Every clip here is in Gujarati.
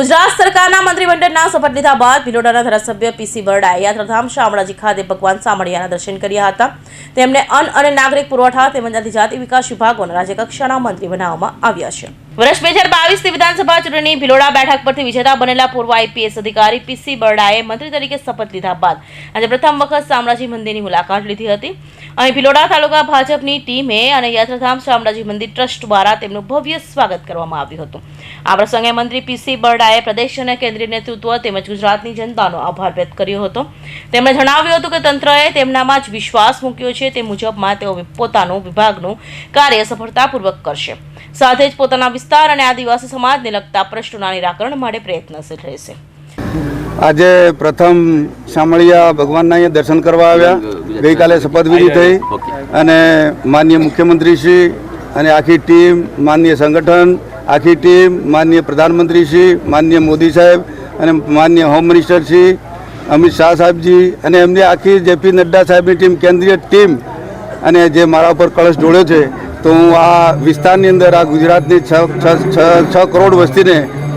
ગુજરાત સરકારના મંત્રીમંડળના શપથ લીધા બાદ ભિલોડાના ધારાસભ્ય પીસી બરડાએ યાત્રાધામ શામળાજી ખાતે ભગવાન સામળિયાના દર્શન કર્યા હતા. તેમને અન્ન અને નાગરિક પુરવઠા તેમજ આદિજાતિ વિકાસ વિભાગોના રાજ્યકક્ષાના મંત્રી બનાવવામાં આવ્યા છે. વર્ષ બે હજાર બાવીસની વિધાનસભા ચૂંટણી ભિલોડા બેઠક પરથી વિજેતા બનેલા પૂર્વ આઈપીએસ અધિકારી પીસી બરડાએ મંત્રી તરીકે શપથ લીધા બાદ આજે પ્રથમ વખત શામળાજી મંદિરની મુલાકાત લીધી હતી. અહીં ભિલોડા તાલુકા ભાજપની ટીમે અને યાત્રાધામ શામળાજી મંદિર ટ્રસ્ટ દ્વારા તેમનું ભવ્ય સ્વાગત કરવામાં આવ્યું હતું. આ પ્રસંગે મંત્રી પીસી બરડાએ પ્રદેશ અને કેન્દ્રીય નેતૃત્વ તેમજ ગુજરાતની જનતાનો આભાર વ્યક્ત કર્યો હતો. તેમણે જણાવ્યું હતું કે તંત્રએ તેમનામાં જ વિશ્વાસ મૂક્યો છે, તે મુજબમાં તેઓ પોતાનું વિભાગનું કાર્ય સફળતાપૂર્વક કરશે. સાથે જ પોતાના વિસ્તાર અને આદિવાસી સમાજને લગતા પ્રશ્નોના નિરાકરણ માટે પ્રયત્નશીલ રહેશે. આજે પ્રથમ શામળિયા ભગવાનના અહીંયા દર્શન કરવા આવ્યા. ગઈકાલે શપથવિધિ થઈ. અને માનનીય મુખ્યમંત્રીશ્રી અને આખી ટીમ માનનીય સંગઠન આખી ટીમ માનનીય પ્રધાનમંત્રીશ્રી માનનીય મોદી સાહેબ અને માનનીય હોમ મિનિસ્ટરશ્રી અમિત શાહ સાહેબજી અને એમની આખી જેપી નડ્ડા સાહેબની ટીમ કેન્દ્રીય ટીમ અને જે મારા ઉપર કળશ ઢોળ્યો છે તો હું આ વિસ્તારની અંદર આ ગુજરાતની છ છ- કરોડ વસ્તીને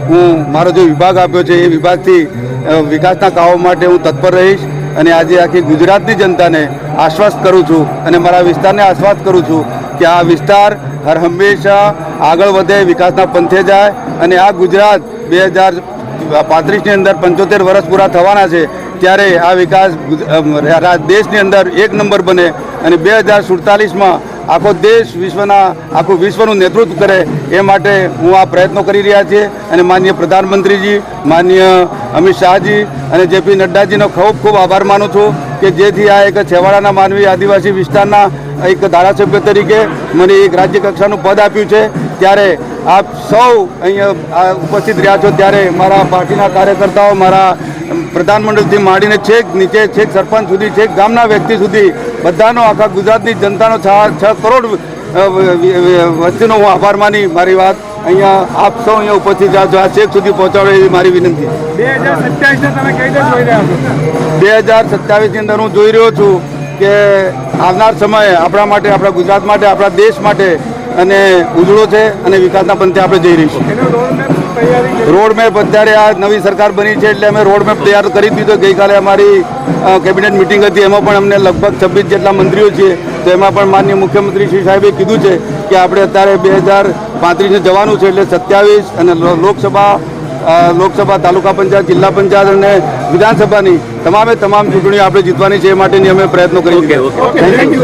હું મારો જે વિભાગ આપ્યો છે એ વિભાગથી વિકાસના કામો માટે હું તત્પર રહીશ અને આજે આખી ગુજરાતની જનતાને આશ્વાસ કરું છું અને મારા વિસ્તારને આશ્વાસ કરું છું કે આ વિસ્તાર હર હંમેશા આગળ વધે, વિકાસના પંથે જાય અને આ ગુજરાત બે હજાર પાંત્રીસની અંદર પંચોતેર વર્ષ પૂરા થવાના છે ત્યારે આ વિકાસ દેશની અંદર એક નંબર બને અને બે હજાર સુડતાલીસમાં આખો દેશ વિશ્વના, આખું વિશ્વનું નેતૃત્વ કરે એ માટે હું આ પ્રયત્નો કરી રહ્યા છીએ. અને માન્ય પ્રધાનમંત્રીજી માન્ય અમિત શાહજી અને જેપી નડ્ડાજીનો ખૂબ ખૂબ આભાર માનું છું કે જેથી આ એક છેવાડાના માનવી આદિવાસી વિસ્તારના એક ધારાસભ્ય તરીકે મને એક રાજ્ય કક્ષાનું પદ આપ્યું છે. ત્યારે આપ સૌ અહીંયા ઉપસ્થિત રહ્યા છો ત્યારે મારા પાર્ટીના કાર્યકર્તાઓ, મારા પ્રધાનમંડળથી માંડીને છેક નીચે છેક સરપંચ સુધી છેક ગામના વ્યક્તિ સુધી બધાનો આખા ગુજરાતની જનતાનો છ કરોડ વસ્તીનો હું આભાર માની મારી વાત. અહીંયા આપ સૌ અહીંયા ઉપસ્થિત રહ્યા છો. આ છેક સુધી પહોંચાડો એવી મારી વિનંતી બે હજાર સત્યાવીસની અંદર હું જોઈ રહ્યો છું કે આવનાર સમયે આપણા માટે આપણા ગુજરાત માટે આપણા દેશ માટે અને ઉજળો છે અને વિકાસના પંથે આપણે જઈ રહીશું. એનો રોડ મેપ તૈયારી કરી રોડ મેપ અત્યારે આ નવી સરકાર બની છે એટલે અમે રોડ મેપ તૈયાર કરી દીધો. ગઈકાલે અમારી કેબિનેટ મિટિંગ હતી. એમાં પણ અમને લગભગ છવ્વીસ જેટલા મંત્રીઓ છે. તો એમાં પણ માનનીય મુખ્યમંત્રી શ્રી સાહેબે કીધું છે કે આપણે અત્યારે બે હજાર પાંત્રીસને જવાનું છે એટલે સત્યાવીસ અને લોકસભા લોકસભા તાલુકા પંચાયત જિલ્લા પંચાયત અને વિધાનસભાની તમામે તમામ ચૂંટણીઓ આપણે જીતવાની છે એ માટેની અમે પ્રયત્નો કરી